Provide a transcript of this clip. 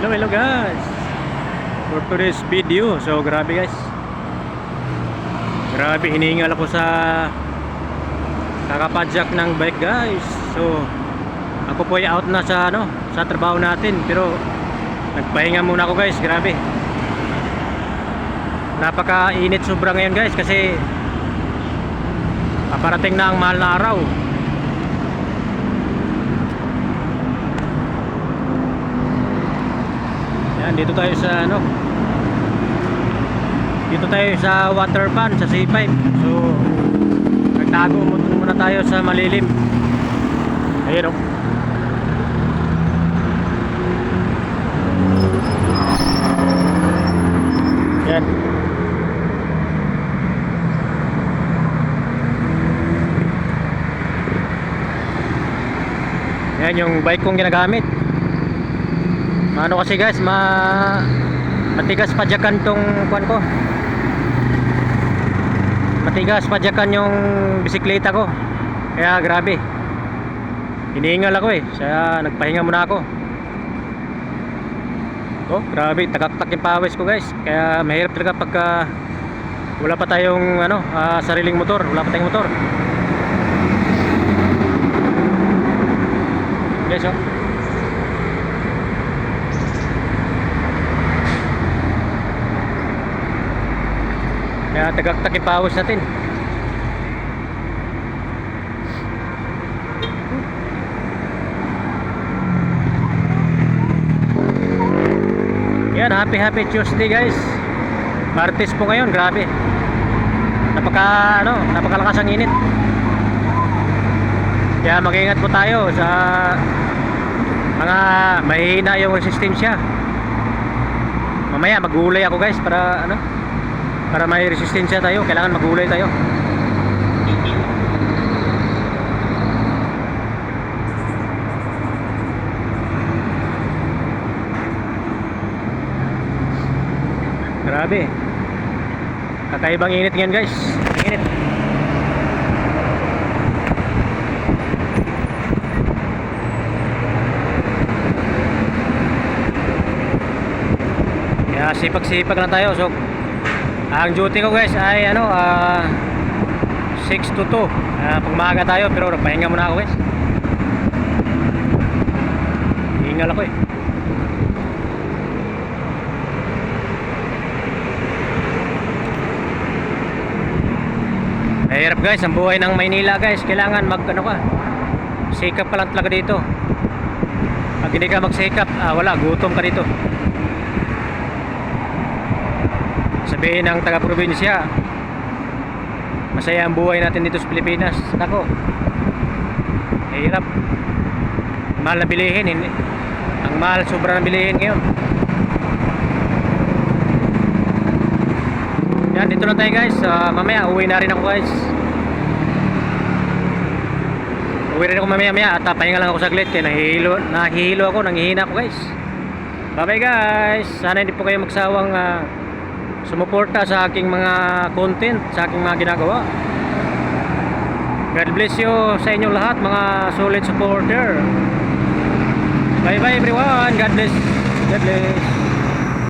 Hello, hello guys. For today's video, so grabe guys. Grabe, hinihingal ako sa kakapadjak ng bike guys. So, ako po ay out na sa ano, sa trabaho natin, pero nagpahinga muna ako guys, grabe. Napakainit sobra ngayon guys kasi paparating na ang mahal na araw. Dito tayo sa ano. Dito tayo sa water pan sa C5. So, nagtago mu- muna tayo sa malilim. Ayun oh. Yan. Yan yung bike kong ginagamit. Ano kasi guys, ma matigas padyakan tong kuan ko. Matigas padyakan yung bisikleta ko. Kaya grabe. Hinihingal ako eh. Kaya nagpahinga muna ako. Oh, grabe, tagaktak yung pawis ko guys. Kaya mahirap talaga pagka wala pa tayong ano, ah, sariling motor, wala pa tayong motor. Guys, oh. Kaya tagaktak yung pawis natin. Yan, happy happy Tuesday guys. Martes po ngayon, grabe. Napaka ano, napakalakas ang init. Kaya mag-ingat po tayo sa mga mahihina yung resistensya. Mamaya magulay ako guys para ano? Para may resistensya tayo, kailangan magulay tayo. Grabe. Kakaibang init ngayon guys. Init. Sipag-sipag lang tayo. So, ang duty ko guys ay ano, ah 6 to 2. Uh, pagmaga tayo pero pahinga muna ako guys. Hingal ako eh. Mahirap guys, ang buhay ng Maynila guys. Kailangan mag ano ka. Sikap ka lang talaga dito. Pag hindi ka magsikap, ah, wala, gutom ka dito. Sabihin ng taga-probinsya, masaya ang buhay natin dito sa Pilipinas. Nako, hirap. Mahal na bilihin. Hindi. Ang mahal, sobra na bilihin ngayon. Yan, dito na tayo guys. Ah, mamaya, uwi na rin ako guys. Uwi rin ako mamaya maya at ah, pahinga lang ako saglit kaya nahihilo, nahihilo ako, nangihina ako guys. Bye bye guys. Sana hindi po kayo magsawang ah, sumuporta sa aking mga content, sa aking mga ginagawa. God bless you sa inyong lahat mga solid supporter. Bye bye everyone. God bless. God bless.